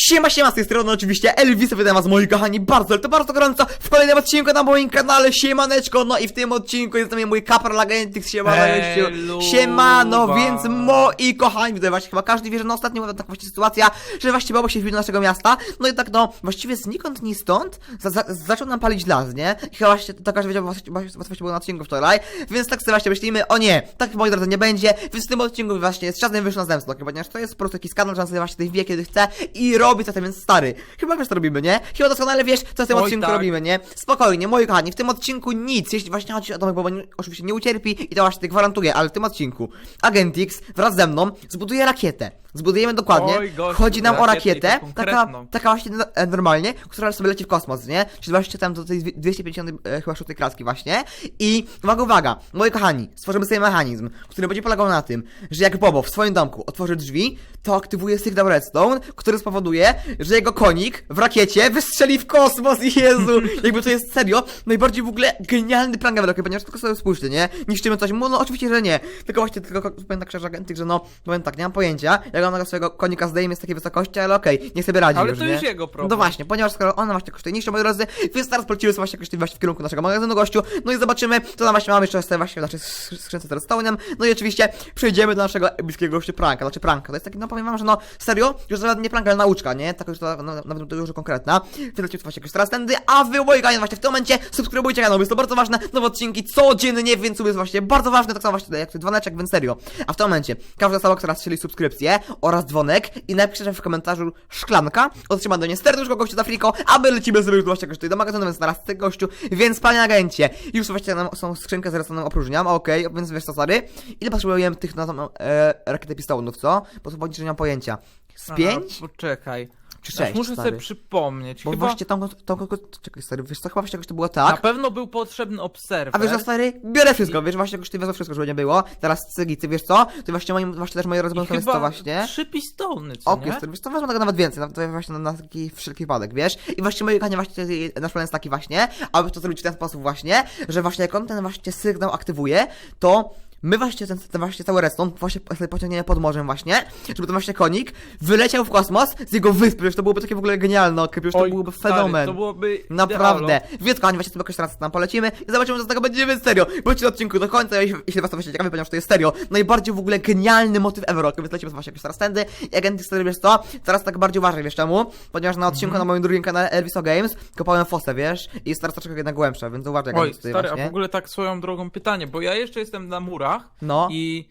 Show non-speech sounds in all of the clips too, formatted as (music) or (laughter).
Siema, siema, z tej strony oczywiście Elvis, witam was moi kochani bardzo, ale to bardzo gorąco w kolejnym odcinku na moim kanale Siemaneczko, no i w tym odcinku jest z nami mój kapral Agentix, Siemaneczku, Hello, Siemano, wa. więc moi kochani, tutaj właśnie chyba każdy wie, że no ostatnio była taka właśnie sytuacja, że właśnie bał się wbił do naszego miasta, no i tak no, właściwie znikąd ni stąd za, za, zaczął nam palić las, nie? I chyba właśnie to każdy wiedział, bo właśnie, było na odcinku wczoraj, więc tak sobie właśnie myślimy, o nie, tak moi drodzy nie będzie, więc w tym odcinku właśnie z czasem wyszło na zemstę, ponieważ to jest po prostu taki skandal, że on sobie właśnie tutaj wie kiedy chce i robi co więc stary. Chyba wiesz co robimy, nie? Chyba doskonale wiesz, co w tym Oj, odcinku tak. robimy, nie? Spokojnie, moi kochani, w tym odcinku nic, jeśli właśnie chodzi o Tomek, bo nie, oczywiście nie ucierpi i to właśnie gwarantuję, ale w tym odcinku Agentix wraz ze mną zbuduje rakietę. Zbudujemy dokładnie. Oj, gościu, Chodzi nam o rakietę i to rakietę, taka, konkretną. taka właśnie no- e, normalnie, która sobie leci w kosmos, nie? Czyli właśnie tam do tej 250 e, chyba szóstej klaski właśnie. I uwaga, uwaga, moi kochani, stworzymy sobie mechanizm, który będzie polegał na tym, że jak Bobo w swoim domku otworzy drzwi, to aktywuje sygnał redstone, który spowoduje, że jego konik w rakiecie wystrzeli w kosmos. (laughs) Jezu, jakby to jest serio najbardziej w ogóle genialny plan ever, ponieważ tylko sobie spójrzcie, nie? Niszczymy coś, no, no oczywiście, że nie. Tylko właśnie, tylko powiem tak szczerze, agentyk, że no, powiem tak, nie mam pojęcia, jak on tego swojego konika zdejmie z takiej wysokości, ale okej, niech sobie radzi Ale już, to nie? już jego problem. No właśnie, ponieważ skoro ona właśnie kosztuje niższe, moi drodzy, więc teraz polecimy sobie właśnie właśnie w kierunku naszego magazynu gościu, no i zobaczymy, co tam właśnie mamy jeszcze sobie właśnie w naszej skrzy- skrzynce z redstone'em, no i oczywiście przejdziemy do naszego epickiego gościu pranka, znaczy pranka, to jest taki, no powiem wam, że no, serio, już nawet nie pranka, ale nauczka, nie? Tak już to, no, nawet już konkretna, więc lecimy właśnie jakoś teraz tędy, a wy, moi kochani, właśnie w tym momencie subskrybujcie kanał, jest to bardzo ważne, nowe odcinki codziennie, więc jest właśnie bardzo ważne, tak samo właśnie tutaj, jak dzwoneczek, więc serio, a w tym momencie każda osoba, która strzeli subskrypcję oraz dzwonek i napisze w komentarzu szklanka, otrzyma do niej serduszko gościu za friko, aby lecimy sobie już właśnie tutaj do magazynu, więc teraz ty gościu, więc panie agencie, już właśnie nam są skrzynkę z redstone'em opróżniam, okej, więc wiesz co, stary, ile potrzebujemy tych na tą e, rakietę pistonów, co? Bo to nie mam pojęcia. Z Aha, pięć? Poczekaj. Czy sześć, Muszę stary? sobie przypomnieć. Bo Chyba właśnie tą, tą, tą, czekaj stary, wiesz co, chyba właśnie jakoś to było na tak, pewno był potrzebny obserwer. a wiesz co, stary, biorę wszystko, wiesz, właśnie jakoś ty wezmę wszystko, żeby nie było, teraz cygi, ty wiesz co, ty właśnie moim, właśnie też moje I rozwiązanie jest to właśnie, trzy pistony, co Okej, nie? stary, wiesz co, wezmę tego nawet więcej, nawet to właśnie na, na taki wszelki wypadek, wiesz? I właśnie moje kochanie, właśnie nasz plan jest taki właśnie, aby to zrobić w ten sposób właśnie, że właśnie jak on ten właśnie sygnał aktywuje, to my właśnie ten, ten właśnie cały redstone właśnie sobie pociągniemy pod morzem właśnie, żeby ten właśnie konik wyleciał w kosmos z jego wyspy, wiesz, to byłoby takie w ogóle genialne, okej, już to Oj, byłby stary, fenomen. To byłoby Naprawdę. Więc kochani, właśnie sobie jakoś teraz tam polecimy i zobaczymy, co z tego będzie, więc serio. Bądźcie na odcinku do końca, jeśli, jeśli was to właśnie ciekawi, ponieważ to jest serio. Najbardziej w ogóle genialny motyw ever, ok? więc lecimy właśnie jakoś teraz tędy. I agenty stary, wiesz co? Teraz tak bardziej uważaj, wiesz czemu? Ponieważ na odcinku Mhm. na moim drugim kanale Elviso Games kopałem fosę, wiesz? I jest teraz troszkę jednak głębsza, więc uważaj, Oj, agenty tutaj stary, a w ogóle tak swoją drogą pytanie, bo ja jeszcze jestem na murach No. i...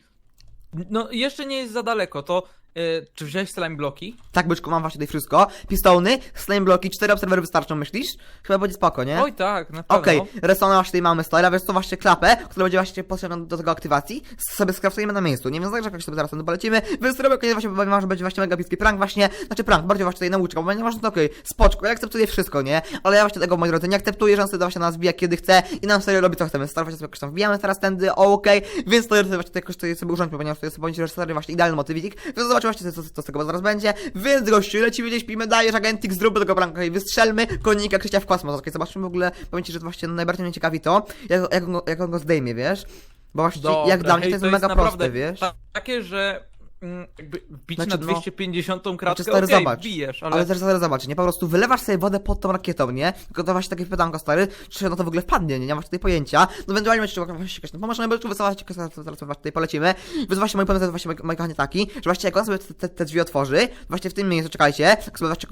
No, jeszcze nie jest za daleko, to... e, czy wziąłeś slime bloki? Tak, byczku, mam właśnie tutaj wszystko. Pistony, slime bloki, cztery obserwery wystarczą, myślisz? Chyba będzie spoko, nie? Oj, tak, na pewno. Okej, okay, właśnie tutaj mamy style, a wiesz co, właśnie klapę, która będzie właśnie potrzebna do tego aktywacji, sobie skraftujemy na miejscu, nie wiem, że jakoś sobie zaraz tam polecimy, więc robię koniec właśnie, bo może być właśnie mega bliski prank właśnie, znaczy prank, bardziej właśnie tutaj nauczka, bo będzie właśnie to okej, spoczko, ja akceptuję wszystko, nie, ale ja właśnie tego, moi drodzy, nie akceptuję, że on sobie właśnie nas wbija kiedy chce i nam serio robi co chcemy, stary właśnie sobie jakoś tam wbijamy teraz tędy, okej, więc to ja sobie właśnie jakoś tutaj sobie urządźmy, ponieważ to jest że stary właśnie idealny motywik, więc właśnie co, co, z tego zaraz będzie, więc gościu, lecimy gdzieś, pijmy, dajesz agentik, zróbmy tego pranka i wystrzelmy konika Krzysia w kosmos, okej, zobaczymy w ogóle, powiem ci, że właśnie najbardziej mnie ciekawi to, jak, jak, on, go, jak on go zdejmie, wiesz? Bo właśnie Dobra, jak dla mnie to jest to mega naprawdę proste, wiesz? ta- Takie, że jakby wbić Znaczy, na no, 250 kratkę, Znaczy, stary, zobacz. bijesz, ale... Ale też zaraz zobacz, nie? Po prostu wylewasz sobie wodę pod tą rakietą, nie? Tylko to właśnie takie pytanko, stary, czy no to w ogóle wpadnie, nie? Nie masz tutaj pojęcia. No ewentualnie jeszcze właśnie jakaś tam pomoc, no bo wysyłać, zaraz zaraz tutaj polecimy. Więc właśnie mój pomysł jest właśnie, moi- kochani, taki, że właśnie jak on sobie te, te, te drzwi otworzy, właśnie w tym miejscu, czekajcie, właśnie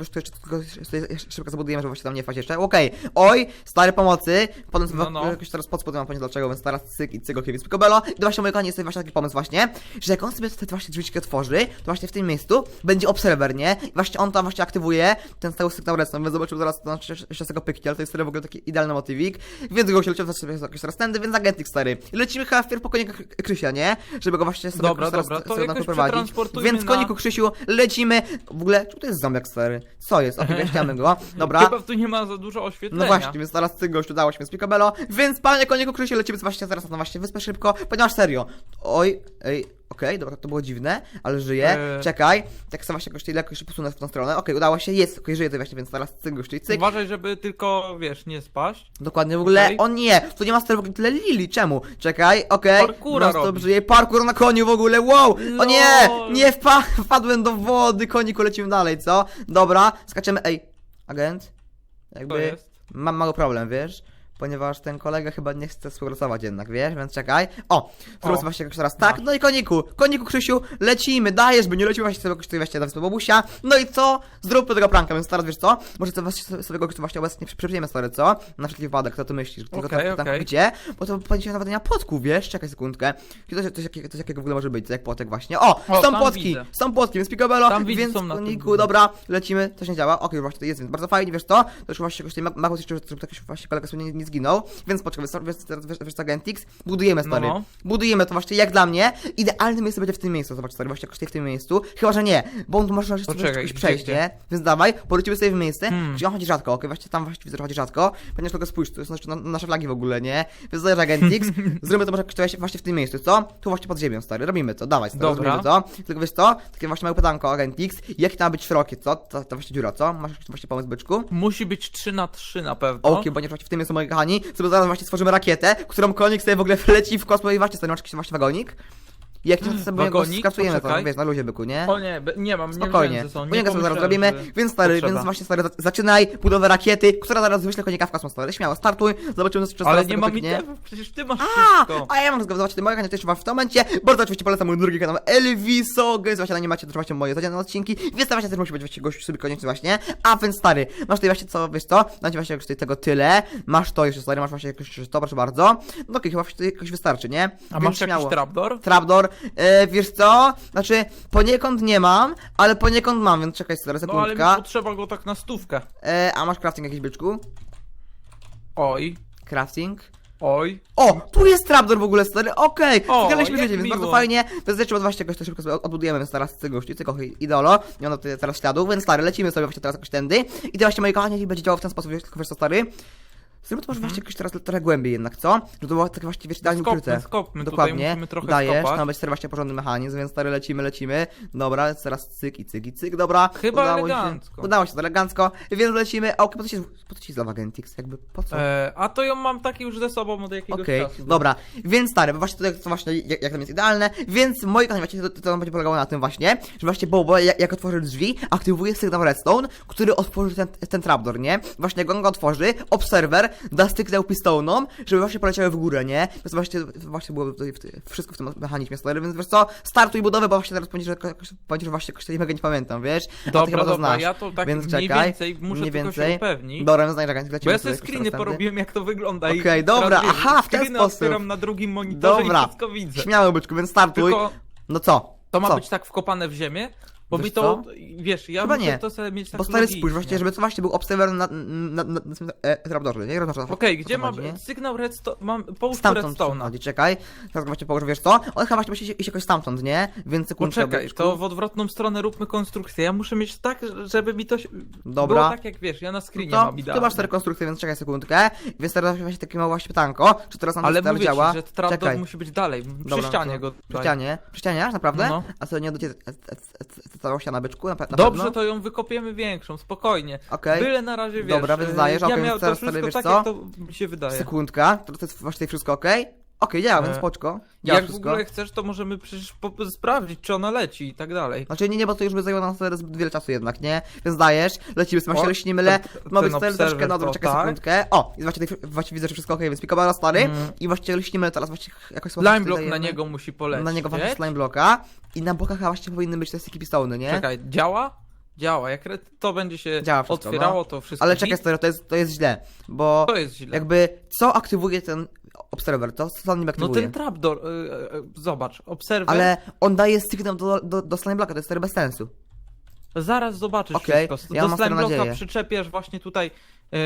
jeszcze szybko zabudujemy, żeby właśnie tam nie wpaść jeszcze. Okej, oj, stary pomocy, potem sobie No, no. jakoś teraz pod spodem mam dlaczego, więc teraz cyk i cyk, okej, więc picobello. I to właśnie moi kochani, jest właśnie taki pomysł właśnie, że jak on sobie te właśnie drzwiczki otworzy, to właśnie w tym miejscu będzie obserwer, nie? I właśnie on tam właśnie aktywuje ten cały sygnał redstone, więc zobaczył zaraz to znaczy jeszcze tego pykki, ale to jest serio w ogóle taki idealny motywik, więc go się leciał jakoś teraz tędy, więc agentik stary. I lecimy chyba wpierw po konika Kry- Krysia, nie? Żeby go właśnie sobie Dobra, dobra, to sobie przetransportujmy Więc na- koniku Krzysiu, lecimy. W ogóle, czy to jest zombiak stary? Co jest? Okej, (laughs) weźmiemy go. Dobra. Chyba tu nie ma za dużo oświetlenia. No właśnie, więc teraz ty gościu dało się z Picobello, więc panie koniku Krysiu lecimy właśnie zaraz na właśnie wyspę szybko, ponieważ serio, oj, ej, Okej, dobra, to było dziwne, ale żyje. Eee. Czekaj, tak samo właśnie jakoś lekko jeszcze posunę w tą stronę. Okej, udało się, jest, okej, żyje to właśnie, więc teraz cyk, i cyk. Uważaj, żeby tylko, wiesz, nie spaść. Dokładnie, w ogóle, Okej. o nie, tu nie ma ogóle tyle lili, czemu? Czekaj, okej, Parkoura non-stop robi. żyje, parkour na koniu w ogóle, wow, o nie, nie, wpa wpadłem do wody, koniku, lecimy dalej, co? Dobra, skaczemy, ej, agent, jakby, jest. mam mały problem, wiesz? Ponieważ ten kolega chyba nie chce współpracować jednak, wiesz? Więc czekaj. O! Zrób O. właśnie jakoś teraz tak. No i koniku! Koniku Krzysiu, lecimy, dajesz, by nie lecimy właśnie sobie jakoś tutaj na wyspę Bobusia. No i co? Zróbmy tego pranka, więc teraz wiesz co? Może to właśnie sobie kogoś właśnie obecnie przypniemy stary, co? Na wszelki wypadek, kto to myślisz? Tylko Okej, tak, tak, okej. gdzie? Bo to będzie nawet nie ma płotku, wiesz? Czekaj sekundkę. To, to, to, jakiego- to jakiego w ogóle może być? Jak płotek właśnie. O! O, są tam płotki! widzę. Są płotki, więc Picobello, Tam więc koniku, dobra, lecimy, coś nie działa. Okej, już właśnie to jest, więc bardzo fajnie, wiesz co? To już właśnie jakoś tutaj Machus jeszcze, żeby właśnie kolega sobie nie, zginął, więc poczekaj, wiesz, wiesz, wiesz, co, Gentix? Budujemy, stary. No, no. Budujemy to właśnie, jak dla mnie, idealne miejsce będzie w tym miejscu, zobacz, stary, właśnie tutaj w tym miejscu, chyba, że nie, bo on może jeszcze Poczekaj, przejść, nie? Więc dawaj, polecimy sobie w miejsce, Hmm. gdzie on chodzi rzadko, okej, właśnie tam właśnie widzę, że chodzi rzadko, ponieważ tylko spójrz, to jest nasze, na, nasze flagi w ogóle, nie? Więc dajesz Agentix, (laughs) zróbmy to może tutaj właśnie w tym miejscu, co? Tu właśnie pod ziemią, stary, robimy to, dawaj, stary, Dobra. robimy to, tylko wiesz co? Takie właśnie małe pytanko, Agentix, jakie tam ma być szerokie, co? Ta, ta właśnie dziura, co? Masz właśnie pomysł, byczku? Musi być 3 na 3 na pewno. Okej, bo nie właśnie w tym jest moi kochani, sobie zaraz właśnie stworzymy rakietę, którą konik sobie w ogóle wleci w kosmos i właśnie jakiś właśnie wagonik. I jak nie sobie go Wagonik? skraftujemy, to Poczekaj. wiesz, na luzie byku, nie? O nie, be- nie mam, nie Spokojnie. ze sobą, Konika sobie zaraz pomyślałem, że więc stary, potrzeba. więc właśnie stary, za- zaczynaj budowę rakiety, która zaraz wyśle konika w kosmos, stary. Śmiało, startuj, zobaczymy, czy Ale zaraz nie tego mam itemu, przecież ty masz A, wszystko. a ja mam zgodę, zobaczcie, moje kanał też w tym momencie. Bardzo oczywiście polecam mój drugi kanał Elviso, gdzie właśnie na nie macie właśnie moje codzienne odcinki, więc tam właśnie też musi być właśnie gość sobie koniecznie właśnie. A więc stary, masz tutaj właśnie co, wiesz co? Macie właśnie jakoś tutaj tego tyle, masz to jeszcze stary, masz właśnie jakoś to, proszę bardzo. No okej, chyba tutaj jakoś wystarczy, nie? A masz jakiś trapdoor? Trapdoor, e, wiesz co? Znaczy, poniekąd nie mam, ale poniekąd mam, więc czekaj stary, No ale mi sekundka. potrzeba go tak na stówkę. E, a masz crafting jakiś byczku? Oj, Crafting? oj. O, tu jest trapdoor w ogóle, stary, okej, O, zgadaliśmy jak życie, więc miło. bardzo fajnie, więc lecimy właśnie jakoś to szybko sobie odbudujemy, więc teraz cyk gości, cyk ochy, idolo, nie mam tutaj teraz śladów, więc stary, lecimy sobie właśnie teraz jakoś tędy i to właśnie, moi kochani, będzie działał w ten sposób, wiesz, tylko wiesz co, stary? Zróbmy to może właśnie jakoś teraz trochę głębiej jednak, co? Żeby to było tak właśnie, wiesz, idealnie Skopmy, ukryte. skopmy, tutaj Dokładnie, musimy trochę dajesz, skopać. tam być stary właśnie porządny mechanizm, więc stary, lecimy, lecimy, dobra, teraz cyk i cyk i cyk, dobra. Chyba udało elegancko. Się, udało się to elegancko, więc lecimy, a okej, po co ci, po co ci lava Gentix, jakby, po co? E, a to ją mam taki już ze sobą od jakiegoś Okej, czasu. dobra, więc stary, bo właśnie to, to właśnie jak, jak tam jest idealne, więc moi kochani, właśnie to, to, to będzie polegało na tym właśnie, że właśnie Bobo jak, jak otworzy drzwi, aktywuje sygnał redstone, który otworzy ten, ten trapdoor, nie? Właśnie jak on go otworzy, obserwer da sygnał pistonom, żeby właśnie poleciały w górę, nie? Więc właśnie, właśnie było tutaj w, wszystko w tym mechanizmie stary, więc wiesz co, startuj budowę, bo właśnie teraz będzie, że będzie, że właśnie jakoś mega nie pamiętam, wiesz? Dobra, chyba to dobra, znasz. ja to tak więc mniej czekaj, więcej muszę mniej więcej. się upewnić. Dobra, lecimy Bo ja sobie screeny porobiłem jak to wygląda i Okej, dobra, teraz, aha, w ten sposób. otwieram na drugim monitorze Dobra. i wszystko widzę. Śmiało byczku, więc startuj. Tylko No co? to ma co? być tak wkopane w ziemię, bo Wiesz mi to, wiesz, ja Chyba muszę nie. to sobie mieć tak Bo stary logicznie. spójrz, właśnie, żeby to właśnie był obserwer na, na, na, na, na e, trapdoorze, nie? Co- Okej, co gdzie ma chodzi, nie? sygnał redstone, mam, połóż tu Stamtąd redstone'a. chodzi, czekaj. Teraz właśnie położę, wiesz co? On chyba właśnie musi iść jakoś stamtąd, nie? Więc sekundkę, Poczekaj, to w odwrotną stronę róbmy konstrukcję. Ja muszę mieć tak, żeby mi to się... Dobra. Było tak jak wiesz, ja na screenie to, mam idealnie. masz cztery konstrukcje, więc czekaj sekundkę. Więc teraz właśnie takie małe właśnie pytanko. Czy teraz nam Ale mówię działa? ci, że trapdoor czekaj. musi być dalej, przy Dobra, ścianie to- go Przy daj. ścianie? Przy ścianie, aż naprawdę? No. A co, nie do ściana byczku? Na, na Dobrze, pewno? to ją wykopiemy większą, spokojnie. Okej. Byle na razie wiesz. Dobra, y, dajesz, ja okej, teraz to stary, wszystko wiesz tak, co? jak to mi się wydaje. Sekundka, to, jest właśnie wszystko okej? Okej, działa, więc E, spoczko. Działa Jak w wszystko. ogóle chcesz, to możemy przecież po- sprawdzić, czy ona leci i tak dalej. Znaczy nie, nie, bo to już by zajęło nam teraz zbyt wiele czasu jednak, nie? Więc dajesz, lecimy, z O, jeśli nie mylę, ten- ma być no dobra, to czekaj tak. sekundkę. O, i właśnie, tutaj, właśnie widzę, że wszystko okej, więc pikowała stary Mm. i właśnie jeśli nie mylę, teraz właśnie jakoś słabo tutaj block na dajemy. niego musi polecieć. Na niego właśnie slime blocka i na bokach właśnie powinny być te sticky pistony, nie? Czekaj, działa? Działa. Jak to będzie się Działa wszystko, otwierało, no. to wszystko. Ale czekaj stary, to jest, to jest źle, bo To jest źle. jakby co aktywuje ten obserwer, to co on nim No aktywuje? ten trapdoor, y, y, y, zobacz, obserwer. Ale on daje sygnał do, do, do to jest stary bez sensu. Zaraz zobaczysz Okej, wszystko. ja Do mam slime stare blocka nadzieję. przyczepiasz właśnie tutaj y,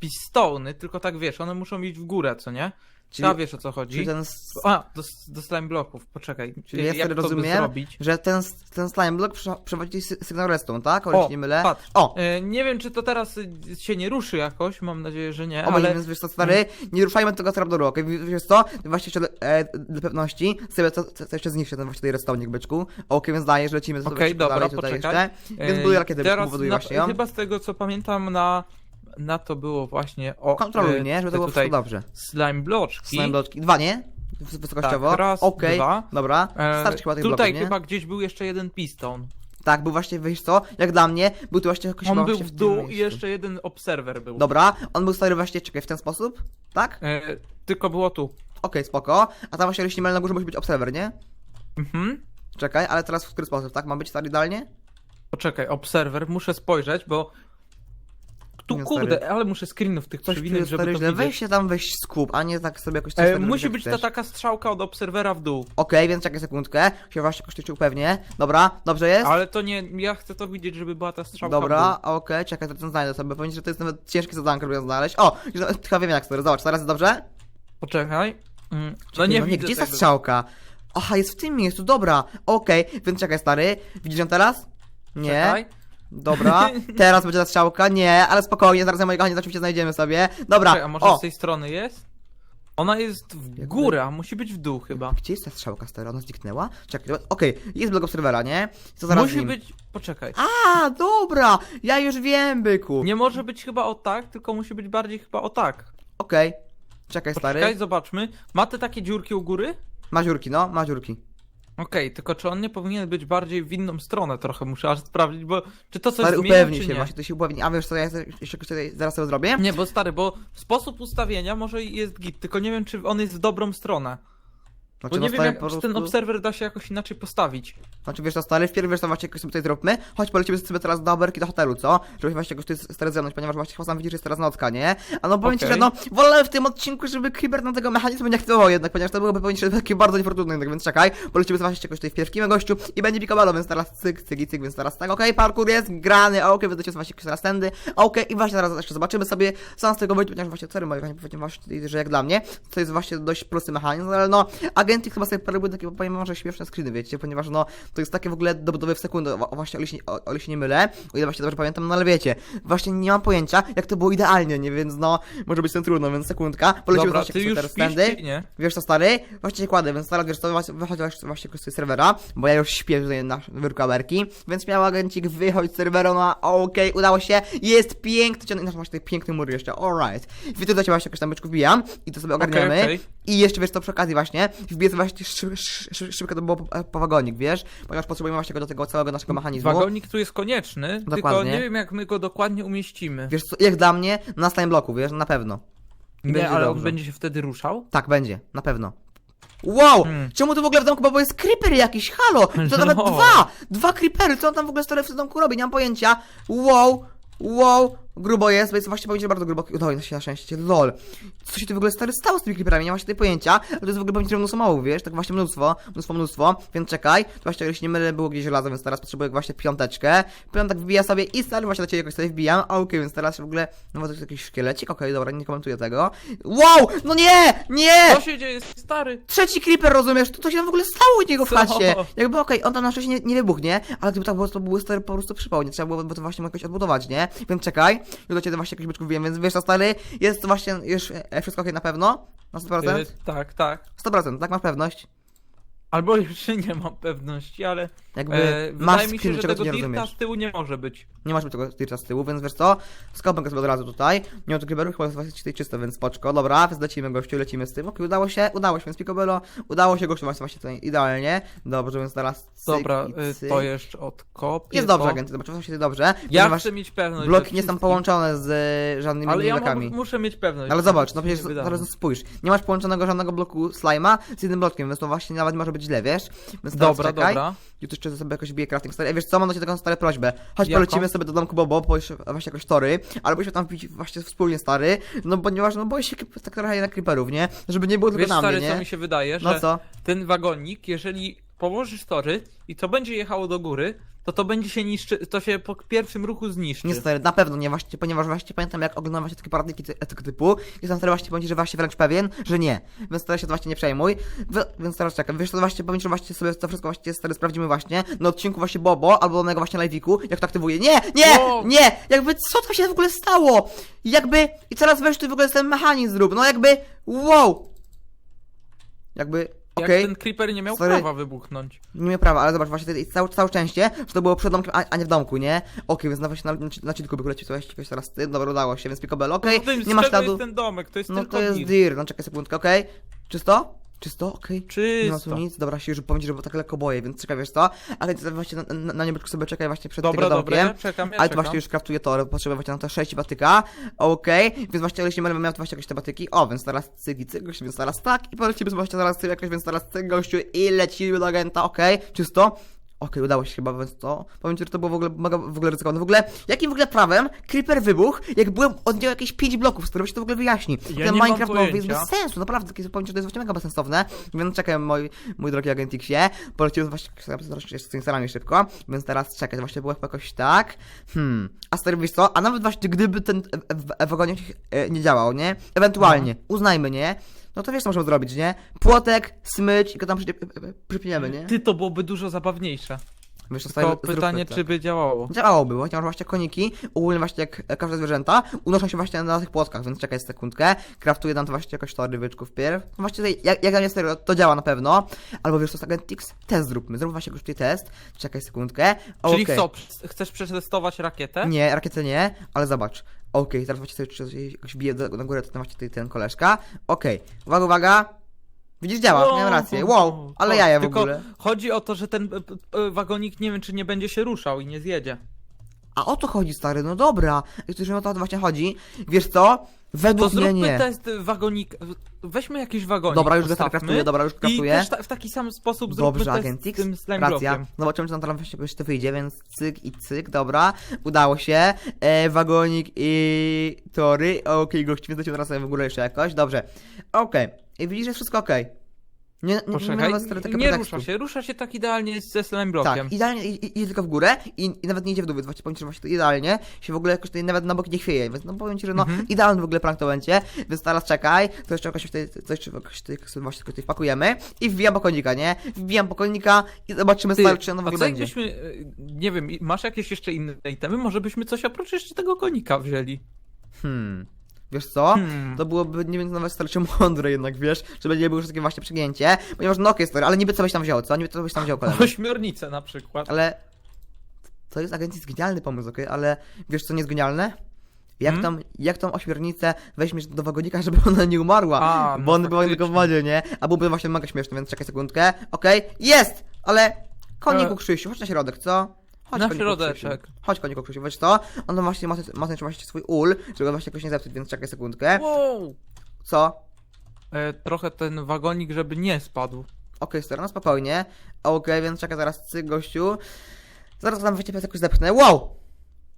pistony, tylko tak wiesz, one muszą iść w górę, co nie? Czyli, Ja wiesz o co chodzi. czyli ten, A, dos, dostałem bloków, poczekaj. Czyli ja wtedy rozumiem, że ten, ten slime block prze- przewodzi sy- sygnał redstone, tak? O, O, nie mylę. patrz. O, E, nie wiem, czy to teraz y, się nie ruszy jakoś, mam nadzieję, że nie, Obaj, ale... więc wiesz co, stary, nie ruszajmy tego trapdooru, okej? Okay? Wiesz co? Właśnie jeszcze e, dla pewności sobie to, to, jeszcze zniszczę ten właśnie restaunik byczku. Okej, więc dajesz, lecimy sobie Okej, szybko dobra, dalej poczekaj. jeszcze. Więc e, buduję rakietę, teraz buduję na, właśnie ją. Chyba z tego, co pamiętam, na, na to było właśnie o... Kontroluj, e, nie? Żeby to było dobrze. slime bloczki. Slime bloczki. Dwa, nie? Wys- Wysokościowo. Tak, raz, Okej, dwa. dobra. E, Starczy chyba tych Tutaj bloków, chyba gdzieś był jeszcze jeden piston. Tak, był właśnie, wiesz co? Jak dla mnie, był tu właśnie jakoś On był w dół i jeszcze jeden obserwer był. Dobra, on był stary właśnie, czekaj, w ten sposób? Tak? E, tylko było tu. Okej, spoko. A tam właśnie jeśli na górze musi być obserwer, nie? Mhm. Czekaj, ale teraz w który sposób, tak? Ma być stary idealnie? Poczekaj, obserwer, muszę spojrzeć, bo... Tu Nie, kurde, stary. ale muszę screenów tych Coś przewinąć, żeby stary, to źle. widzieć. Weź się tam, weź skup, a nie tak sobie jakoś... E, musi jak być ta chcesz. taka strzałka od obserwera w dół. Okej, więc czekaj sekundkę. Się właśnie jakoś upewnię. Dobra, dobrze jest? Ale to nie, ja chcę to widzieć, żeby była ta strzałka Dobra, okej, czekaj, to znajdę sobie. Powiem ci, że to jest nawet ciężkie zadanko, żeby ją znaleźć. O, już nawet chyba wiem jak to Zobacz, teraz jest dobrze? Poczekaj. Mm, No nie no widzę Gdzie jest ta tego. strzałka? Aha, jest w tym miejscu, dobra. Okej, więc czekaj, stary. Widzisz ją teraz? Nie. Czekaj. Dobra, (laughs) teraz będzie ta strzałka. Nie, ale spokojnie, zaraz moi kochani, oczywiście znajdziemy sobie. Dobra, Czekaj, a może o. z tej strony jest? Ona jest w górę, a musi być w dół chyba. Gdzie jest ta strzałka, stary? Ona zniknęła? Czekaj, okej, jest blog obserwera, nie? Co zaraz Musi nim? być. Poczekaj. A, dobra, ja już wiem, byku. Nie może być chyba o tak, tylko musi być bardziej chyba o tak. Okej. Czekaj, stary. Poczekaj, zobaczmy. Ma te takie dziurki u góry? Maziurki, no, maziurki. Okej, tylko czy on nie powinien być bardziej w inną stronę trochę, muszę aż sprawdzić, bo czy to coś Stary, zmienia, upewnij czy się, nie? właśnie to się upewni. A wiesz co, ja jeszcze tutaj zaraz sobie zrobię? Nie, bo stary, bo sposób ustawienia może jest git, tylko nie wiem, czy on jest w dobrą stronę. Znaczy, Bo nie no, wiem, jak, po czy ten prostu- obserwer da się jakoś inaczej postawić. Znaczy wiesz co, stary, wpierw wiesz co, właśnie jakoś sobie tutaj zróbmy. Chodź, polecimy sobie teraz do Aberki, do hotelu, co? Żeby właśnie jakoś tutaj stary zemnąć, ponieważ właśnie chyba sam widzisz, że jest teraz nocka, nie? A no powiem ci, Okej. że no, wolę w tym odcinku, żeby Creeper na tego mechanizmu nie aktywował jednak, ponieważ to byłoby ci, że takie bardzo niefortunne jednak, więc czekaj. Polecimy sobie właśnie jakoś tutaj w pierwszym gościu i będzie Picobello, więc teraz cyk, cyk i cyk, więc teraz tak, okej, parkour jest grany, okej, okay, wydacie właśnie jakoś teraz tędy, okej, i właśnie teraz jeszcze zobaczymy sobie, co z tego wyjdzie, ponieważ właśnie, sorry, moi właśnie, tutaj, że jak dla mnie, to jest właśnie dość prosty mechanizm, ale no, agenty chyba sobie robiły takie, powiem może śmieszne screeny, wiecie, ponieważ no, to jest takie w ogóle do budowy w sekundę, o, właśnie o ile, się, o, o ile się nie mylę, o ile właśnie dobrze pamiętam, no ale wiecie, właśnie nie mam pojęcia, jak to było idealnie, nie, więc no, może być to trudno, więc sekundka, polecimy Dobra, ty już teraz tędy. nie? Wiesz co, stary? Właśnie się kładę, więc teraz wiesz co, właśnie- właśnie, właśnie z serwera, bo ja już śpię na wyrkaberki, więc miał agencik wychodź z serwera, no okej, udało się, jest piękny, ciąg- znaczy właśnie tutaj piękny mur jeszcze, alright. Wy tutaj właśnie jakoś tam byczku wbijam i to sobie ogarniamy. Okej, okej. I jeszcze wiesz co, przy okazji właśnie, sobie właśnie szyb, szyb, szybko to było po, po wagonik, wiesz, ponieważ potrzebujemy właśnie go do tego całego naszego mechanizmu. Wagonik tu jest konieczny, tylko Dokładnie. nie wiem jak my go dokładnie umieścimy. Wiesz co, jak dla mnie, na stałym bloku, wiesz, na pewno. I Nie, będzie ale on dobrze. będzie się wtedy ruszał? Tak, będzie, na pewno. Wow! Hmm. Czemu tu w ogóle w domku, bo jest creeper jakiś, halo! To nawet No. dwa! Dwa creepery, co on tam w ogóle stary w tym domku robi, nie mam pojęcia. Wow! Wow! Grubo jest, więc właśnie powiedzieć bardzo grubo. Się na szczęście, lol. Co się tu w ogóle stary stało z tymi creeperami? Nie mam właśnie tej pojęcia. Ale to jest w ogóle pewnie mnóstwo małów, wiesz? Tak właśnie mnóstwo, mnóstwo, mnóstwo. Więc czekaj. To właśnie, jeśli nie mylę, było gdzieś żelazo, więc teraz potrzebuję właśnie piąteczkę. Piątek wbija sobie i stary właśnie do ciebie jakoś sobie wbijam. Okej, więc teraz w ogóle. No bo to jest jakiś szkielecik, okej, dobra, nie komentuję tego. Wow! No nie! Nie! Co się dzieje, stary? Trzeci creeper, rozumiesz? To, to się tam w ogóle stało u niego w Co? chacie. Jakby okej, on tam na szczęście nie, nie wybuchnie, ale gdyby tak było, to były stary po prostu przypał, nie trzeba było bo to właśnie jakoś odbudować, nie? Więc czekaj, już do ciebie właśnie jakiś byczków wiem, więc wiesz co stary, jest to właśnie już e, wszystko okej na pewno? Na 100%? Y, tak, tak. 100%, tak masz pewność? Albo (laughs) jeszcze nie mam pewności, ale Jakby e, masz wydaje mi się, że tego nie dirta rozumiesz. z tyłu nie może być. Nie masz mi tego tirza z tyłu, więc wiesz co? Skopę go sobie od razu tutaj. Nie tu creeperów, chyba jest właśnie tutaj czysto, więc spoczko. Dobra, więc lecimy gościu, lecimy z tym. Okej, udało się, udało się, więc Picobello, udało się gościu właśnie, właśnie tutaj idealnie. Dobrze, więc teraz cyk Dobra, i y, cyk. to jeszcze odkopię. Jest dobrze, to. agenty, zobaczymy, co się dobrze. Ja ponieważ chcę mieć pewność. bloki nie są wszystkich- połączone z e, żadnymi Ale ja blokami. muszę mieć pewność. Ale że zobacz, no przecież zaraz spójrz. Nie masz połączonego żadnego bloku slima z jednym blokiem, więc to właśnie nawet może być źle, wiesz? Więc teraz Dobra, czekaj. dobra. I tu jeszcze sobie jakoś bije crafting stary. Ej, wiesz co, mam do ciebie taką stare prośbę. Chodź, Jaką? polecimy sobie do domku Bobo, bo jeszcze właśnie jakoś tory, albo byśmy tam wbić właśnie wspólnie stary, no ponieważ no boję się tak trochę na creeperów, nie? Żeby nie było tylko Wiesz, na mnie, stary, nie? co mi się wydaje, No że co? ten wagonik, jeżeli położysz tory i to będzie jechało do góry, to to będzie się niszczy, to się po pierwszym ruchu zniszczy. Nie stary, na pewno nie właśnie, ponieważ właśnie pamiętam jak oglądam właśnie takie poradniki ty- tego typu, jestem stary właśnie powiem ci, że właśnie wręcz pewien, że nie. Więc teraz się to właśnie nie przejmuj. Wy, więc teraz czekam, wiesz to właśnie powiem że właśnie sobie to wszystko właśnie stary sprawdzimy właśnie na odcinku właśnie Bobo albo na jego właśnie live'iku, jak to aktywuje. Nie! Nie! Wow. Nie! Jakby co to się w ogóle stało? Jakby i teraz weź tu w ogóle ten mechanizm zrób, no jakby wow! Jakby Jak okej. ten creeper nie miał Sorry. prawa wybuchnąć. Nie miał prawa, ale zobacz, właśnie tutaj całe, całe szczęście, że to było przed domkiem, a, a nie w domku, nie? Okej, więc na właśnie na, na, na cilku by lecił coś jakoś teraz ty, dobra, udało się, więc Picobello, okej, No to nie ma z czego śladu. jest ten domek, to jest No tylko to jest nic. dir, no czekaj sekundkę, okej. Czysto? Czysto? Okej. Nie ma tu Czysto. nic, dobra, się już ci, że było tak lekko boję, więc czekaj, wiesz co? Ale ty właśnie na, na, na niebeczku sobie czekaj właśnie przed Dobra, tym dobra, domkiem. ja czekam, ja ale to czekam. właśnie już kraftuję to, potrzebuję właśnie na to 6 batyka. Okej, więc właśnie jeśli będę miał to właśnie jakieś te batyki. O, więc teraz cyk i cyk, gościu, więc teraz tak. I polecimy sobie właśnie zaraz jakoś, więc teraz cyk gościu i lecimy do agenta, okej, czysto. Okej, udało się chyba, więc to. Powiem ci, że to było w ogóle mega w ogóle ryzykowne. W ogóle, jakim w ogóle prawem Creeper wybuchł, jak byłem od niego jakieś 5 bloków, z których się to w ogóle wyjaśni. Ja Ten Minecraft nowy jest bez sensu, naprawdę, takie powiem ci, to jest właśnie mega bezsensowne. Więc czekaj, mój, mój drogi agentixie. Poleciłem właśnie z tymi starami szybko, więc teraz czekaj, właśnie było chyba jakoś tak. Hmm. A stary, wiesz co? A nawet właśnie gdyby ten w- w- wagonik e, nie działał, nie? Ewentualnie, uznajmy, nie? No to wiesz, co możemy zrobić, nie? Płotek, smycz i go tam przy, przypiniemy, nie? Ty, to byłoby dużo zabawniejsze. Wiesz, zróbmy pytanie, tak. czy by działało. Działałoby, chociaż właśnie koniki, ogólnie właśnie jak każde zwierzęta, unoszą się właśnie na tych płotkach, więc czekaj sekundkę, kraftuję nam to właśnie jakoś tory wyczków pierw. No właśnie tutaj, jak, jak tam jest serio, to działa na pewno. Albo wiesz co, z Agentix, test zróbmy, zróbmy właśnie jakoś tutaj test, czekaj sekundkę. Czyli Okej. co, ch- chcesz przetestować rakietę? Nie, rakietę nie, ale zobacz. Okej, teraz właśnie sobie czy jakoś bije do, na górę ten właśnie tutaj ten koleżka. Okej, uwaga, uwaga. Widzisz, działa, Wow. miałem rację. Wow, ale jaja w Tylko ogóle. chodzi o to, że ten e, e, wagonik nie wiem, czy nie będzie się ruszał i nie zjedzie. A o to chodzi, stary, no dobra. I to, że o to właśnie chodzi. Wiesz co? To Według mnie zróbmy nie. test wagonik. Weźmy jakiś wagonik. Dobra, już go postawmy dobra, już I też ta, w taki sam sposób zróbmy Dobrze, test Agentix, z tym slime racja. blockiem. Zobaczymy, czy nam tam właśnie jakoś to wyjdzie, więc cyk i cyk, dobra. Udało się. E, wagonik i tory. Okej, gości, więc lecimy teraz sobie w ogóle jeszcze jakoś. Dobrze. Okej. I widzisz, że jest wszystko okej. Nie, nie, nie, Poczekaj, nie pretekstu. rusza się, rusza się tak idealnie ze slime blockiem. Tak, idealnie idzie tylko w górę i, i nawet nie idzie w dół, więc właśnie powiem ci, że właśnie to idealnie się w ogóle jakoś tutaj nawet na bok nie chwieje, więc no powiem ci, że no Mhm. idealny w ogóle prank to będzie, więc teraz czekaj, to jeszcze jakoś tutaj, to jeszcze właśnie tylko tutaj wpakujemy i wbijam pokonika, nie? Wbijam pokonika i zobaczymy Ty, stary, czy ono w ogóle co będzie. jakbyśmy, e, nie wiem, masz jakieś jeszcze inne itemy? Może byśmy coś oprócz jeszcze tego konika wzięli? Hmm. Wiesz co? Hmm. To byłoby, nie wiem, nawet starczy mądre jednak, wiesz, żeby nie było takie właśnie przegięcie, ponieważ no okej, stary, ale niby co byś tam wziął, co? Niby co byś tam wziął, kolego? Ośmiornicę na przykład. Ale to jest agencji genialny pomysł, okej? Ale wiesz co nie jest genialne? Jak Hmm? tam, jak tą ośmiornicę weźmiesz do wagonika, żeby ona nie umarła? A, no bo on była tylko w wodzie, nie? A byłby właśnie mega śmieszny, więc czekaj sekundkę. Okej, jest! Ale koniku E. Krzysiu, chodź na środek, co? Chodź, Na koniku środeczek. Krzysiu. Chodź koniku Krzysiu, wiesz co? On ma właśnie mocno, mocno trzyma się swój ul, żeby właśnie jakoś nie zepsuć, więc czekaj sekundkę. Wow. Co? E, trochę ten wagonik, żeby nie spadł. Okej, stary, no spokojnie. Okej, więc czekaj zaraz, cyk, gościu. Zaraz tam właśnie jakoś zepchnę. Wow!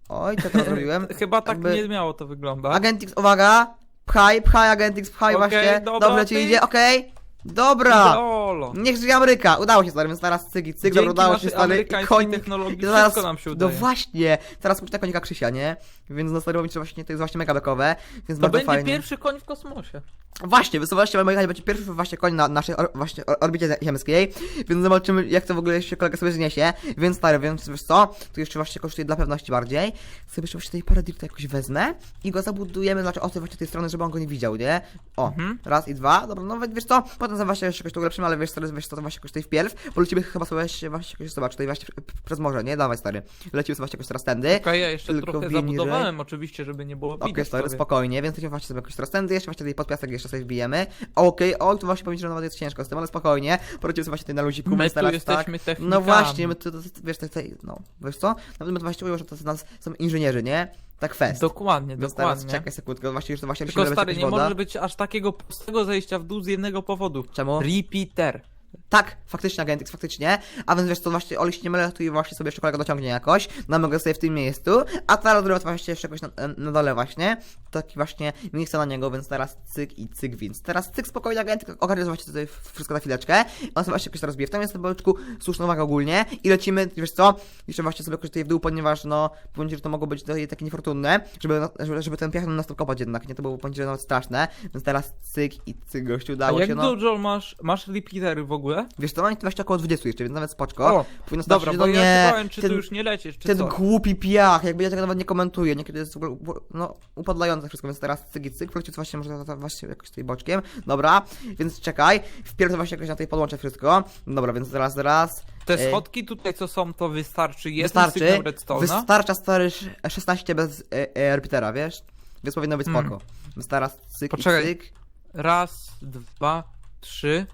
Oj, co teraz (laughs) zrobiłem? Chyba tak Jakby- nie miało to wyglądać. Agentix, uwaga! Pchaj, pchaj, Agentix, pchaj Okej, właśnie. dobra, Dobrze ci ty- idzie, okej. Dobra! Lolo. Niech żyje Ameryka! Udało się stary, więc teraz cyk i cyk, dobra, Dzięki udało się naszej stary. I amerykańskiej konik. technologii wszystko nam się no udaje. właśnie, teraz pójdę na konika Krzysia, nie? Więc no stary, mówić, że właśnie to jest właśnie mega bekowe, więc To bardzo będzie fajnie. pierwszy koń w kosmosie. Właśnie, właśnie moi kochani, będzie pierwszy właśnie koń na naszej or, właśnie or, orbicie ziemskiej, więc zobaczymy jak to w ogóle się kolega sobie zniesie, więc stary, więc wiesz co, tu jeszcze właśnie kosztuje dla pewności bardziej, sobie jeszcze właśnie tej parę dirta jakoś wezmę i go zabudujemy, znaczy od tej właśnie tej strony, żeby on go nie widział, nie? O, Mhm. raz i dwa, dobra, no wiesz co, potem za właśnie jeszcze jakoś to ulepszymy, ale wiesz stary, wiesz co, to właśnie jakoś tutaj wpierw, bo lecimy chyba sobie właśnie, właśnie jakoś, zobacz, tutaj właśnie przez morze, nie? Dawaj stary, lecimy sobie właśnie jakoś teraz tędy. Okej, ja jeszcze Tylko trochę zabudowałem oczywiście, żeby nie było Okej, widać. stary, spokojnie, więc lecimy właśnie sobie jakoś teraz tędy, jeszcze właśnie tutaj pod piasek jeszcze sobie wbijemy. Okej, oj, tu właśnie powiem, że nawet jest ciężko z tym, ale spokojnie, poradzimy sobie właśnie tutaj na luziku, My tu teraz jesteśmy tak. technikami. No właśnie, my tu, to, wiesz, tutaj, no, wiesz co? Nawet my to właśnie ujął, że to z nas są inżynierzy, nie? Tak fest. Dokładnie, Więc teraz dokładnie. czekaj sekundkę, właśnie już to właśnie Tylko stary, nie woda. może być aż takiego prostego zejścia w dół z jednego powodu. Czemu? Repeater. Tak, faktycznie Agentix, faktycznie. A więc wiesz co, właśnie Oli się nie mylę, tu i właśnie sobie jeszcze kolega dociągnie jakoś. No mogę sobie w tym miejscu. A teraz zrobię to właśnie jeszcze jakoś na, na dole właśnie. Taki właśnie miejsce na niego, więc teraz cyk i cyk, więc teraz cyk spokojnie Agentix ogarnia właśnie tutaj wszystko na chwileczkę. On sobie właśnie jakoś teraz bije w tym jest na boczku, słuszna uwaga ogólnie. I lecimy, wiesz co, jeszcze właśnie sobie jakoś tutaj w dół, ponieważ no, powiem ci, że to mogło być takie niefortunne, żeby, żeby, żeby ten piach nas to kopać jednak, nie? To było powiem ci, że nawet straszne. Więc teraz cyk i cyk gościu A udało jak się, no. dużo masz, masz repeatery w ogóle? Wiesz co, mam właśnie około 20 jeszcze, więc nawet spoczko. O, Powinno Dobra, starczyć, bo no ja czy ten, tu już nie lecisz, czy ten co? głupi piach, jakby ja tego nawet nie komentuję, niekiedy jest w ogóle, no, upadlające wszystko, więc teraz cyk i cyk, polecił właśnie może to, to właśnie jakoś tutaj boczkiem, dobra, więc czekaj, wpierdolę właśnie jakoś na tej podłączę wszystko, dobra, więc teraz, teraz, Te Ej. schodki tutaj co są, to wystarczy jeden wystarczy, sygnał redstone'a? wystarcza stary sz- 16 bez e, e, repeatera, wiesz, więc powinno być Mm. spoko, więc teraz cyk Poczekaj. i cyk, Raz, dwa, trzy,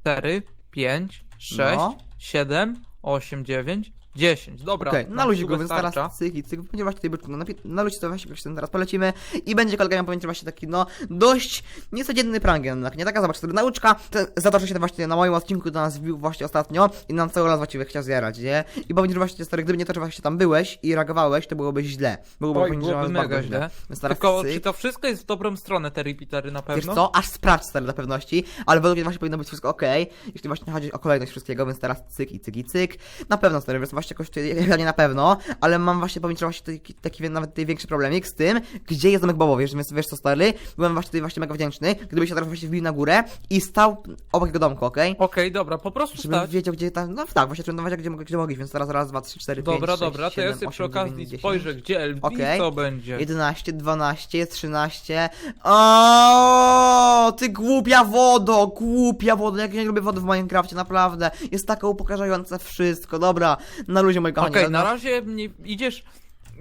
cztery, pięć, sześć, No. siedem, osiem, dziewięć, dziesięć. Dobra, Okej, na luziku, się więc teraz cyk i cyk, będzie właśnie tutaj byczku, no, na, na luzie to właśnie ten teraz polecimy i będzie kolega miał pamięć właśnie taki, no, dość niecodzienny prank jednak, nie taka, zobacz, sobie nauczka, ten, za to, że się właśnie na moim odcinku do nas wbił właśnie ostatnio i nam cały raz właściwie chciał zjarać, nie? I powiem, że właśnie, stary, gdyby nie to, że właśnie tam byłeś i reagowałeś, to byłoby źle, byłoby, Oj, powiem, że byłoby bardzo mega źle. Więc teraz Tylko cyk. czy to wszystko jest w dobrą stronę, te repeatery na Wiesz pewno? co, aż sprawdź stary dla pewności, ale według mnie właśnie powinno być wszystko ok, jeśli właśnie chodzi o kolejność wszystkiego, więc teraz cyk i cyk i cyk. Na pewno stary, więc właśnie jakoś tutaj, ja nie na pewno, ale mam właśnie że właśnie taki, taki nawet tutaj większy problemik z tym, gdzie jest domek Bobo, wiesz, więc wiesz co stary, byłem właśnie tutaj właśnie mega wdzięczny, gdybyś się teraz właśnie wbił na górę i stał obok jego domku, okej? Okej, dobra, po prostu Żebym stać. wiedział, gdzie tam, no tak, właśnie żebym wiedział, gdzie mogę, gdzie mogę iść, więc teraz raz, dwa, trzy, cztery, pięć, Dobra, dobra, to ja sobie przy okazji dziewięć, dziesięć. spojrzę, gdzie LB Okej. co będzie. 11, 12, 13. O, ty głupia wodo, głupia wodo, jak ja nie lubię wody w Minecrafcie, naprawdę. Jest taka upokarzająca wszystko. Dobra, na luzie kochani. Okej, ale na razie nie, idziesz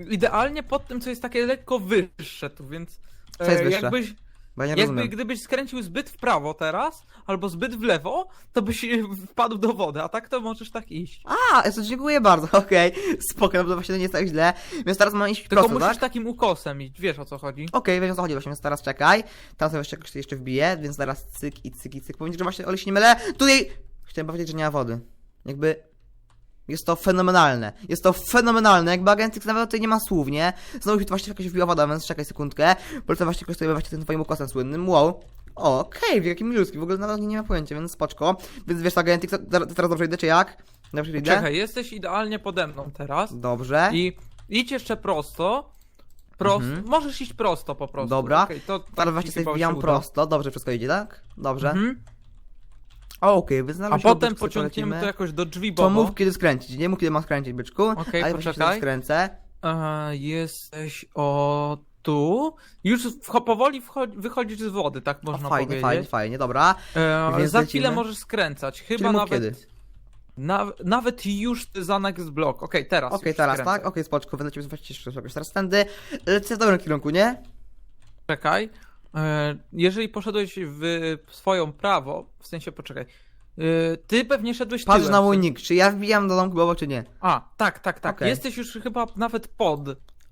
idealnie pod tym, co jest takie lekko wyższe tu, więc Co jest e, wyższe? jakbyś, ja jakby rozumiem. gdybyś skręcił zbyt w prawo teraz, albo zbyt w lewo, to byś (laughs) wpadł do wody, a tak to możesz tak iść. A, to dziękuję bardzo, (laughs) okej. Spoko, no to właśnie nie jest tak źle. Więc teraz mam iść Tylko prosto, musisz tak? takim ukosem iść, wiesz o co chodzi. Okej, wiesz o co chodzi właśnie, więc teraz czekaj. Teraz sobie jeszcze jeszcze wbiję, więc teraz cyk i cyk i cyk. Powiem że właśnie, ale się nie mylę. Tutaj chciałem powiedzieć, że nie ma wody. Jakby... Jest to fenomenalne. Jest to fenomenalne. Jakby agent nawet tutaj nie ma słów, nie? Znowu się tu właśnie jakaś wbiła woda, więc czekaj sekundkę. Polecam właśnie kosztuje właśnie tym twoim ukosem słynnym. Wow. Okej, jaki milutki, w ogóle nawet nie, nie ma pojęcia, więc spoczko. Więc wiesz, agent teraz dobrze idę, czy jak? Dobrze idę? Czekaj, jesteś idealnie pode mną teraz Dobrze. i idź jeszcze prosto. Prosto, Mhm. możesz iść prosto po prostu. Dobra. Okej, to Teraz tak właśnie sobie wbijam prosto. Dobrze, wszystko idzie, tak? Dobrze. Mhm. Okej, więc na A potem byczku pociągniemy to jakoś do drzwi, To Bobo. mów kiedy skręcić, nie mów kiedy ma skręcić, byczku. Okej, a ja właśnie poczekaj. skręcę. E, jesteś o tu. Już wcho- powoli wchodzi, wychodzisz z wody, tak O, można fajnie, powiedzieć. fajnie, fajnie, dobra. E, Więc za chwilę możesz skręcać. Chyba Czyli nawet. kiedy? Na, nawet już za next block. Okej, teraz. Okej, już teraz, skręcaj. tak? Okej, spoczko, wylecimy właśnie teraz tędy. Lecę w dobrym kierunku, nie? Czekaj. E, jeżeli poszedłeś w swoją prawo, w sensie poczekaj. E, ty pewnie szedłeś Patrz tyłem. na mój nick, czy ja wbijam do domku Bobo, czy nie? A, tak, tak, tak. Okej. Jesteś już chyba nawet pod.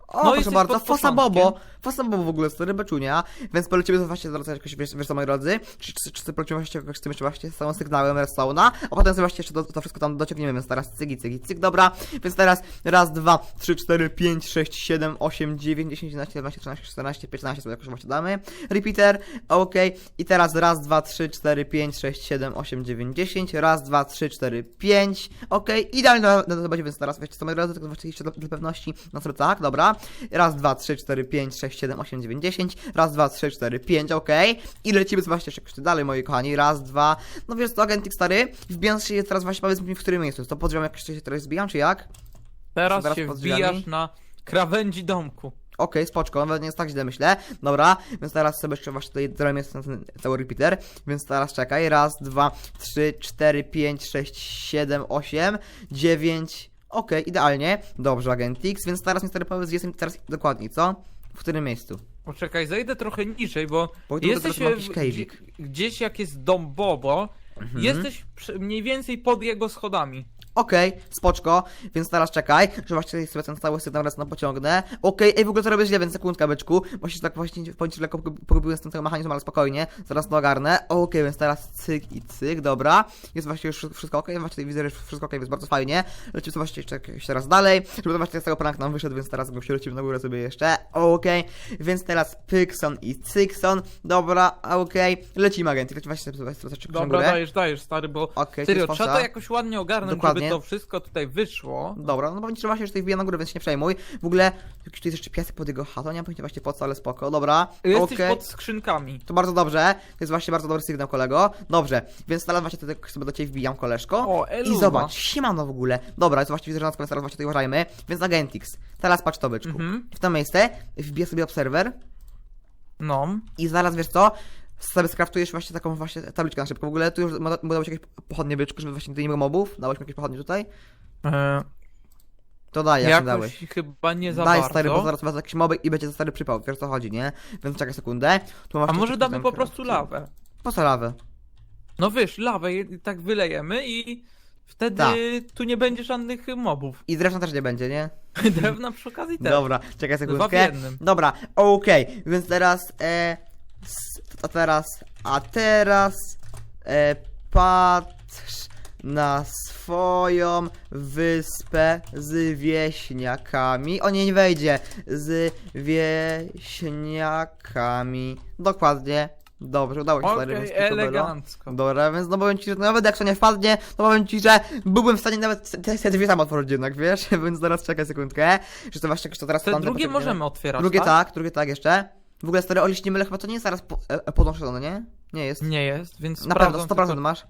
O, No, proszę bardzo, Fosa. Bobo, Fosa Bobo w ogóle, stary beczunia, więc polecimy właśnie zaraz jakoś, wiesz, wiesz co, moi drodzy, czy, czy, czy, polecimy właśnie jakoś z tym jeszcze właśnie z całym sygnałem redstone'a, a potem sobie właśnie jeszcze to, to wszystko tam dociągniemy, więc teraz cygi, cygi, cyk, dobra, więc teraz raz, dwa, trzy, cztery, pięć, sześć, siedem, osiem, dziewięć, dziesięć, jedenaście, dwanaście, trzynaście, czternaście, piętnaście sobie jakoś właśnie damy, repeater, okej, i teraz raz, dwa, trzy, cztery, pięć, sześć, siedem, osiem, dziewięć, dziesięć, raz, dwa, trzy, cztery, pięć, okej, idealnie na, na to będzie, więc teraz wiecie co, moi drodzy, tylko właśnie jeszcze dla, dla pewności, no sobie tak, dobra, raz, dwa, trzy, cztery, pięć, sześć, siedem, osiem, dziewięć, dziesięć, raz, dwa, trzy, cztery, pięć, okej, i lecimy sobie właśnie jeszcze dalej, moi kochani, raz, dwa, no wiesz to, agentik stary, wbijam się teraz właśnie, powiedz mi, w którym miejscu, to pod drzwiami jakoś się teraz zbijam, czy jak? Teraz, Zaraz się pod drzwiami? wbijasz na krawędzi domku. Okej, spoczko, nawet nie jest tak źle, myślę. Dobra, więc teraz sobie jeszcze właśnie tutaj zrobimy ten, ten cały repeater. Więc teraz czekaj. Raz, dwa, trzy, cztery, pięć, sześć, siedem, osiem, dziewięć. Okej, idealnie. Dobrze, Agent X, więc teraz mi stary powiedz, gdzie jestem teraz dokładniej, co? W którym miejscu? Poczekaj, zejdę trochę niżej, bo Bo tu jesteś jakiś w- cave'ik. gdzie, gdzieś jak jest dom Bobo, Mhm. jesteś przy, mniej więcej pod jego schodami. Okej, spoczko, więc teraz czekaj, że właśnie sobie ten cały sygnał raz na pociągnę. Okej, ej, w ogóle to robię źle, więc sekundka, byczku. Właśnie tak właśnie ci, że lekko pogubiłem z tym całym mechanizmem, ale spokojnie, zaraz to ogarnę. Okej, więc teraz cyk i cyk, dobra. Jest właśnie już wszystko okej, właśnie widzę, że już wszystko okej, więc bardzo fajnie. Lecimy sobie właśnie jeszcze, jeszcze raz dalej, żeby zobaczyć, jak z tego prank nam wyszedł, więc teraz go się lecimy na górę sobie jeszcze. Okej, więc teraz Pykson i Cykson, dobra, okej. Lecimy agenty, lecimy właśnie sobie na Dobra, dajesz, dajesz, stary, bo to serio, trzeba to jakoś ładnie ogarnąć, Dokładnie. To wszystko tutaj wyszło. Dobra, no powiem ci, że właśnie, że tutaj wbija na górę, więc się nie przejmuj. W ogóle, jakiś tu jest jeszcze piasek pod jego chatą, nie mam pojęcia właśnie po co, ale spoko, dobra. Jesteś okej. pod skrzynkami. To bardzo dobrze, to jest właśnie bardzo dobry sygnał, kolego. Dobrze, więc teraz właśnie tutaj sobie do ciebie wbijam, koleżko. O, Eluwa. I zobacz, siemano w ogóle. Dobra, to właśnie widzę, że nas teraz właśnie tutaj uważajmy. Więc Agentix, teraz patrz to, byczku. Mhm. W to miejsce wbiję sobie obserwer No. i zaraz, wiesz co, sobie skraftujesz właśnie taką właśnie tabliczkę na szybko. W ogóle tu już dałeś jakieś pochodnie, byczku, żeby właśnie tutaj nie było mobów. Dałeś mi jakieś pochodnie tutaj? E, To daj, jak dałeś. chyba nie za Daj bardzo. stary, bo zaraz wezmę jakiś moby i będzie za stary przypał, wiesz o co chodzi, nie? Więc czekaj sekundę. A może damy po prostu lawę? Po co lawę? No wiesz, lawę tak wylejemy i wtedy Tak. tu nie będzie żadnych mobów. I drewna też nie będzie, nie? (laughs) Drewna przy okazji też. Dobra, czekaj sekundkę. Dobra, okej, więc teraz, e, a teraz, a teraz, e, patrz na swoją wyspę z wieśniakami. O nie, nie wejdzie. Z wieśniakami. Dokładnie. Dobrze, udało się Okej, tylko było. elegancko. Dobra, więc no powiem ci, że nawet jak to nie wpadnie, to powiem ci, że byłbym w stanie nawet te, te drzwi tam otworzyć jednak, wiesz? (laughs) Więc zaraz czekaj sekundkę, że to właśnie, że to teraz Te drugie możemy otwierać, Drugie tak? tak, drugie tak jeszcze. W ogóle stary, o jeśli nie mylę, chyba to nie jest zaraz po, e, podłączone, nie? Nie jest. Nie jest, więc Na pewno, sprawdzam 100% tylko masz.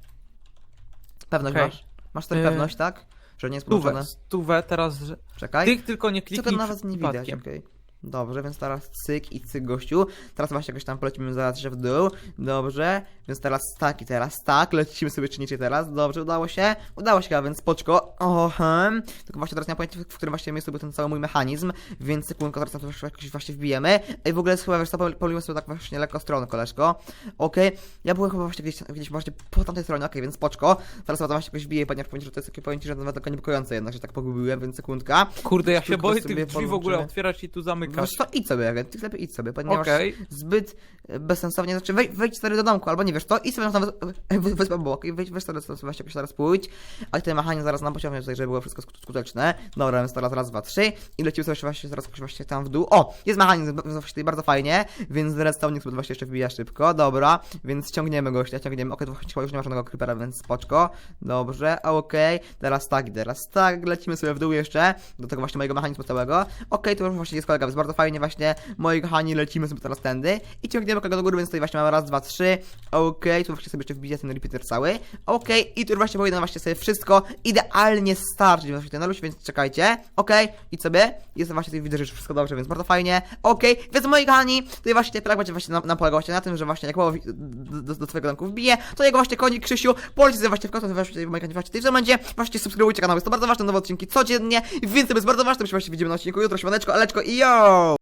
Pewność Okej. masz. Masz stary Y, pewność, tak? Że nie jest podłączone. stówę, stówę teraz. Czekaj. Tych tylko nie Co kliknij to nawet nie widać, okej. Dobrze, więc teraz cyk i cyk gościu. Teraz właśnie jakoś tam polecimy zaraz jeszcze w dół. Dobrze, więc teraz tak i teraz tak. Lecimy sobie czynicie teraz. Dobrze, udało się. Udało się, a więc spoczko. Ohem. Tylko właśnie teraz nie pojęcia, w którym właśnie miejscu był ten cały mój mechanizm. Więc sekundkę, teraz tam to jakoś właśnie wbijemy. Ej, w ogóle jest chyba, wiesz co, pomyliłem sobie tak właśnie lekko stronę, koleżko. Okej, ja byłem chyba właśnie gdzieś, gdzieś właśnie po tamtej stronie, okej, więc spoczko. Teraz chyba tam właśnie jakoś wbiję, ponieważ powiem że to jest takie pojęcie, że nawet tylko niepokojące jednak, że tak pogubiłem, więc sekundka. Kurde, ja się boję tych drzwi w ogóle otwierać i tu zamykać. Wiesz co, idź sobie, agent, ty lepiej idź sobie, ponieważ Okej. zbyt bezsensownie, znaczy wejdź, wejdź stary do domku, albo nie wiesz co, idź sobie na wys- (laughs) wy- wyspę obok i wejdź, weź sobie sobie właśnie jakoś teraz pójdź, a ten mechanizm zaraz nam pociągnie tutaj, żeby było wszystko skut- skuteczne. Dobra, więc teraz raz, dwa, trzy i lecimy sobie właśnie zaraz jakoś właśnie tam w dół. O, jest mechanizm, b- właśnie tutaj bardzo fajnie, więc redstone sobie właśnie jeszcze wbija szybko, dobra, więc ciągniemy go, ciągniemy, okej, okay, już nie ma żadnego creepera, więc spoczko, dobrze, okej, teraz tak teraz tak, lecimy sobie w dół jeszcze, do tego właśnie mojego mechanizmu całego, okej, to już właśnie jest kolega, więc bardzo fajnie właśnie, moi kochani, lecimy sobie teraz tędy i ciągniemy kogo do góry, więc tutaj właśnie mamy raz, dwa, trzy, okej, tu właśnie sobie jeszcze wbija ten repeater cały, okej, i tu właśnie powinno właśnie sobie wszystko idealnie starczyć, właśnie ten naluś, więc czekajcie, okej, i sobie, jest właśnie tutaj widzę, że wszystko dobrze, więc bardzo fajnie, okej, więc moi kochani, tutaj właśnie ten prak będzie właśnie na, na polegał właśnie na tym, że właśnie jak Łowi do, do twojego domku wbije, to jego właśnie konik Krzysiu poleci sobie właśnie w kosmos, właśnie w moim właśnie w tym momencie, właśnie subskrybujcie kanał, jest to bardzo ważne, nowe odcinki codziennie, więc to jest bardzo ważne, my się właśnie widzimy na odcinku jutro, świąteczko, aleczko i go!